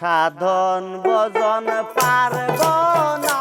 সাধন ভজন পারব না